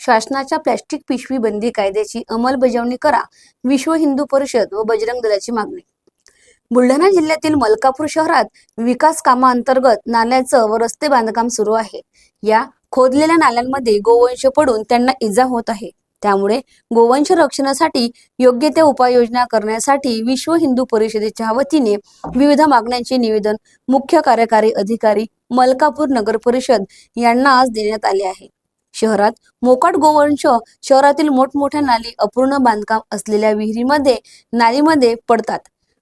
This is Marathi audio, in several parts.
शासनाच्या प्लॅस्टिक पिशवी बंदी कायद्याची अंमलबजावणी करा विश्व हिंदू परिषद व बजरंग दलाची मागणी. बुलढाणा जिल्ह्यातील मलकापूर शहरात विकास कामाअंतर्गत नाल्याचं व रस्ते बांधकाम सुरू आहे. या खोदलेल्या नाल्यांमध्ये गोवंश पडून त्यांना इजा होत आहे. त्यामुळे गोवंश रक्षणासाठी योग्य त्या उपाययोजना करण्यासाठी विश्व हिंदू परिषदेच्या वतीने विविध मागण्यांचे निवेदन मुख्य कार्यकारी अधिकारी मलकापूर नगर परिषद यांना आज देण्यात आले आहे. शहरात मोकाट गोवंश शहरातील मोठमोठ्या नाली अपूर्ण बांधकाम असलेल्या विहिरीमध्ये नालीमध्ये पडतात.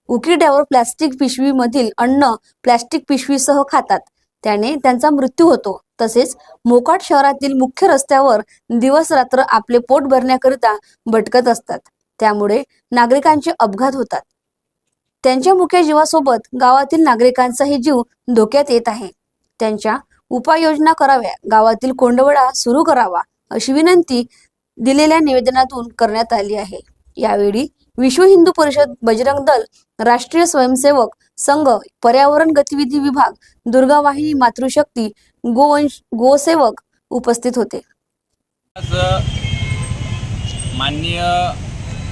उकिरड्यावर प्लॅस्टिक पिशवीमधील अन्न प्लॅस्टिक पिशवीसह खातात. त्याने त्यांचा मृत्यू होतो. तसेच मोकाट शहरातील मुख्य रस्त्यावर दिवस रात्र आपले पोट भरण्याकरिता भटकत असतात. त्यामुळे नागरिकांचे अपघात होतात. त्यांच्या मुख्य जीवासोबत गावातील नागरिकांचाही जीव धोक्यात येत आहे. त्यांच्या उपाययोजना कराव्या गावातील कोंडवडा सुरू करावा अशी विनंती दिलेल्या निवेदनातून करण्यात आली आहे. यावेळी विश्व हिंदू परिषद बजरंग दल राष्ट्रीय स्वयंसेवक संघ पर्यावरण गतिविधी विभाग दुर्गा वाहिनी मातृशक्ती गोवंश गोसेवक उपस्थित होते. आज माननीय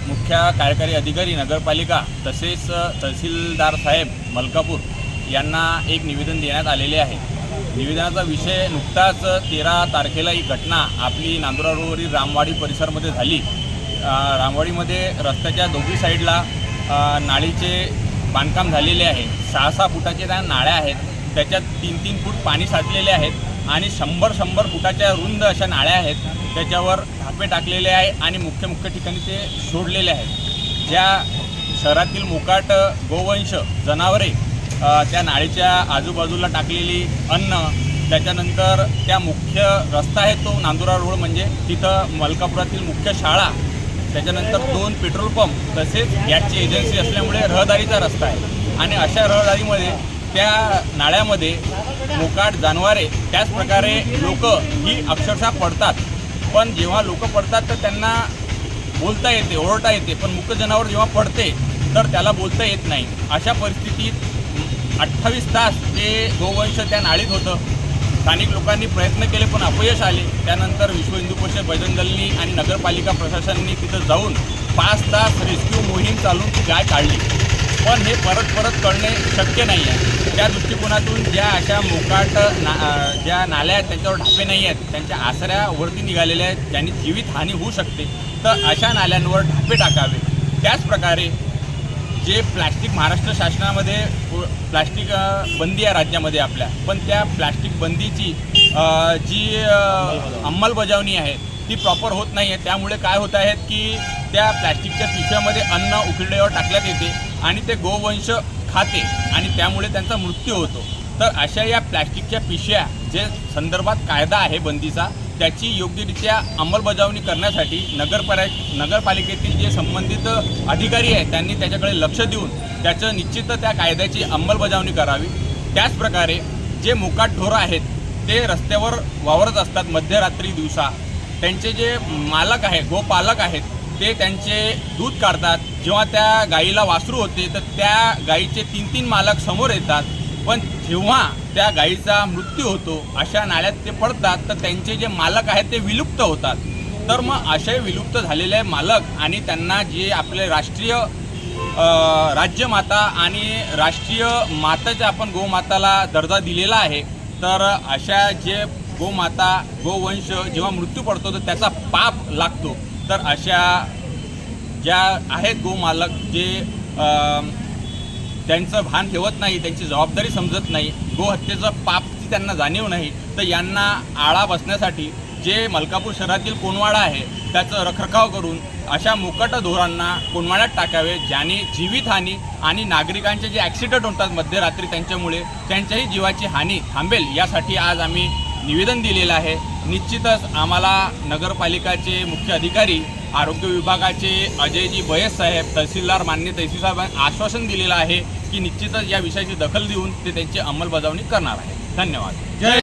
मुख्य कार्यकारी अधिकारी नगरपालिका तसेच तहसीलदार साहेब मलकापूर यांना एक निवेदन देण्यात आलेले आहे. निवेदनाचा विषय नुकताच तेरा तारखेला ही घटना आपली नांदुरा रोडवरील रामवाडी परिसरमध्ये झाली. रामवाडीमध्ये रस्त्याच्या दोघी साईडला नाळीचे बांधकाम झालेले आहे. सहा सहा फुटाचे त्या नाळ्या आहेत. त्याच्यात तीन तीन फूट पाणी साचलेले आहेत आणि शंभर शंभर फुटाच्या रुंद अशा नाळ्या आहेत. त्याच्यावर धापे टाकलेले आहे आणि मुख्य मुख्य ठिकाणी ते सोडलेले आहेत. ज्या शहरातील मोकाट गोवंश जनावरे त्या नाळीच्या आजूबाजूला टाकलेली अन्न त्याच्यानंतर त्या मुख्य रस्ता आहे तो नांदुरा रोड म्हणजे तिथं मलकापुरातील मुख्य शाळा त्याच्यानंतर दोन पेट्रोल पंप तसेच गॅसची एजन्सी असल्यामुळे रहदारीचा रस्ता आहे. आणि अशा रहदारीमध्ये त्या नाळ्यामध्ये मोकाट जानवारे त्याचप्रकारे लोक ही अक्षरशः पडतात. पण जेव्हा लोक पडतात तर त्यांना बोलता येते ओरडता येते पण मुख्य जनावर जेव्हा पडते तर त्याला बोलता येत नाही. अशा परिस्थितीत अठ्ठावीस तास ते गोवंश त्या नाळीत होतं. स्थानिक लोकांनी प्रयत्न केले पण अपयश आले. त्यानंतर विश्व हिंदू परिषद बजरंग दलनी आणि नगरपालिका प्रशासनाने तिथं जाऊन पाच तास रेस्क्यू मोहीम चालून ती गाय काढली. पण हे परत परत करणे शक्य नाही आहे त्या दृष्टिकोनातून ज्या अशा मोकाट ना ज्या नाल्या आहेत त्यांच्यावर ढापे नाही आहेत त्यांच्या आसऱ्यावरती निघालेल्या आहेत ज्यांनी जीवित हानी होऊ शकते तर अशा नाल्यांवर ढापे टाकावे. त्याचप्रकारे जे प्लॅस्टिक महाराष्ट्र शासनामध्ये प्लॅस्टिक बंदी आहे राज्यामध्ये आपल्या. पण त्या प्लॅस्टिक बंदीची जी अंमलबजावणी आहे ती प्रॉपर होत नाही आहे त्यामुळे काय होत आहेत की त्या प्लॅस्टिकच्या पिशव्यामध्ये अन्न उकिरड्यावर टाकण्यात येते आणि ते गोवंश खाते आणि त्यामुळे त्यांचा मृत्यू होतो. तर अशा या प्लॅस्टिकच्या पिशव्या जे संदर्भात कायदा आहे बंदीचा त्याची योग्यरित्या अंमलबजावणी करण्यासाठी नगरपरा नगरपालिकेतील जे संबंधित अधिकारी आहेत त्यांनी त्याच्याकडे लक्ष देऊन त्याचं निश्चित त्या कायद्याची अंमलबजावणी करावी. त्याचप्रकारे जे मोकाट ढोरं आहेत ते रस्त्यावर वावरत असतात मध्यरात्री दिवसा. त्यांचे जे मालक आहे गोपालक आहेत ते त्यांचे दूध काढतात. जेव्हा त्या गाईला वासरू होते तर त्या गाईचे तीन तीन मालक समोर येतात. पण जेव्हा त्या गाईचा मृत्यू होतो अशा नाळ्यात ते पडतात तर त्यांचे जे मालक आहेत ते विलुप्त होतात. तर मग असे विलुप्त झालेले मालक आणि त्यांना जे आपले राष्ट्रीय राज्यमाता आणि राष्ट्रीय माताच्या आपण गोमाताला दर्जा दिलेला आहे तर अशा जे गोमाता गोवंश जेव्हा मृत्यू पडतो तर त्याचा पाप लागतो. तर अशा ज्या आहेत गोमालक जे त्यांचं भान ठेवत नाही त्यांची जबाबदारी समजत नाही गोहत्येचं पापची त्यांना जाणीव नाही तर यांना आळा बसण्यासाठी जे मलकापूर शहरातील कोनवाडा आहे त्याचं रखरखाव करून अशा मुकट धोरांना कोनवाड्यात टाकावे ज्याने जीवितहानी आणि नागरिकांचे जे ॲक्सिडेंट होतात मध्यरात्री त्यांच्यामुळे त्यांच्याही जीवाची हानी थांबेल यासाठी आज आम्ही निवेदन दिलेलं आहे. निश्चितच आम्हाला नगरपालिकाचे मुख्य अधिकारी आरोग्य विभागाचे अजयजी बयस साहेब तहसीलदार मान्य तहसील साहेबांनी आश्वासन दिलेलं आहे की निश्चितच या विषयाची दखल देऊन ते त्यांची अंमलबजावणी करणार आहे धन्यवाद. जय